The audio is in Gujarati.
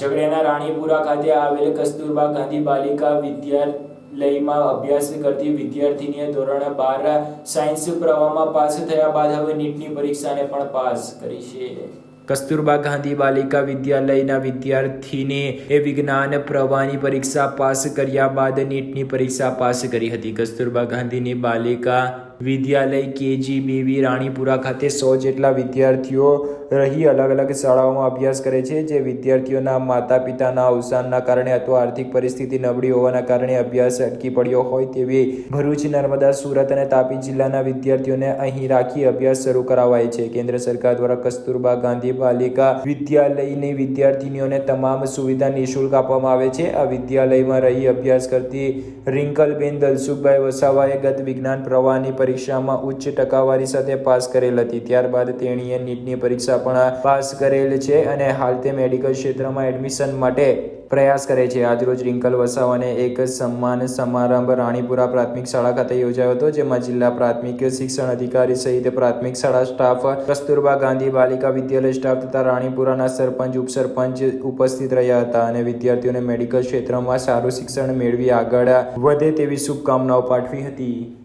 ઝઘડિયાના રાણીપુરા ખાતે આવેલ કસ્તુરબા ગાંધી બાલિકા વિદ્યાલયમાં અભ્યાસ કરતી વિદ્યાર્થીનીએ ધોરણ બાર સાયન્સ પ્રવાહમાં પાસ થયા બાદ હવે નીટની પરીક્ષાને પણ પાસ કરી છે. કસ્તુરબા ગાંધી બાલિકા વિદ્યાલયના વિદ્યાર્થીને એ વિજ્ઞાન પ્રવાહની પરીક્ષા પાસ કર્યા બાદ નીટની પરીક્ષા પાસ કરી હતી. કસ્તુરબા ગાંધીની બાલિકા વિદ્યાલય કેજીબીવી રાણીપુરા ખાતે સો જેટલા વિદ્યાર્થીઓ રહી અલગ અલગ શાળાઓમાં અભ્યાસ કરે છે, જે વિદ્યાર્થીઓના માતા પિતાના અવસાનના કારણે અથવા આર્થિક પરિસ્થિતિ નબળી હોવાના કારણે અભ્યાસ અટકી પડ્યો હોય તેવી ભરૂચ, નર્મદા, સુરત અને તાપી જિલ્લાના વિદ્યાર્થીઓને અહીં રાખી અભ્યાસ શરૂ કરાવાય છે. કેન્દ્ર સરકાર દ્વારા કસ્તુરબા ગાંધી બાલિકા વિદ્યાલયની વિદ્યાર્થીનીઓને તમામ સુવિધા નિઃશુલ્ક આપવામાં આવે છે. આ વિદ્યાલયમાં રહી અભ્યાસ કરતી રિંકલબેન દલસુખભાઈ વસાવાએ ગત વિજ્ઞાન પ્રવાહની પરીક્ષામાં ઉચ્ચ ટકાવારી સાથે પાસ કરેલ હતી. ત્યારબાદ તેણીએ નીટની પરીક્ષા પણ પાસ કરેલ છે અને હાલ તે મેડિકલ ક્ષેત્રમાં એડમિશન માટે પ્રયાસ કરે છે. આજરોજ રિંકલ વસાવાને એક સન્માન સમારંભ રાણીપુરા પ્રાથમિક શાળા ખાતે યોજાયો હતો, જેમાં જિલ્લા પ્રાથમિક શિક્ષણ અધિકારી સહિત પ્રાથમિક શાળા સ્ટાફ, કસ્તુરબા ગાંધી બાલિકા વિદ્યાલય સ્ટાફ તથા રાણીપુરાના સરપંચ, ઉપસરપંચ ઉપસ્થિત રહ્યા હતા અને વિદ્યાર્થીઓને મેડિકલ ક્ષેત્રમાં સારું શિક્ષણ મેળવી આગળ વધે તેવી શુભકામનાઓ પાઠવી હતી.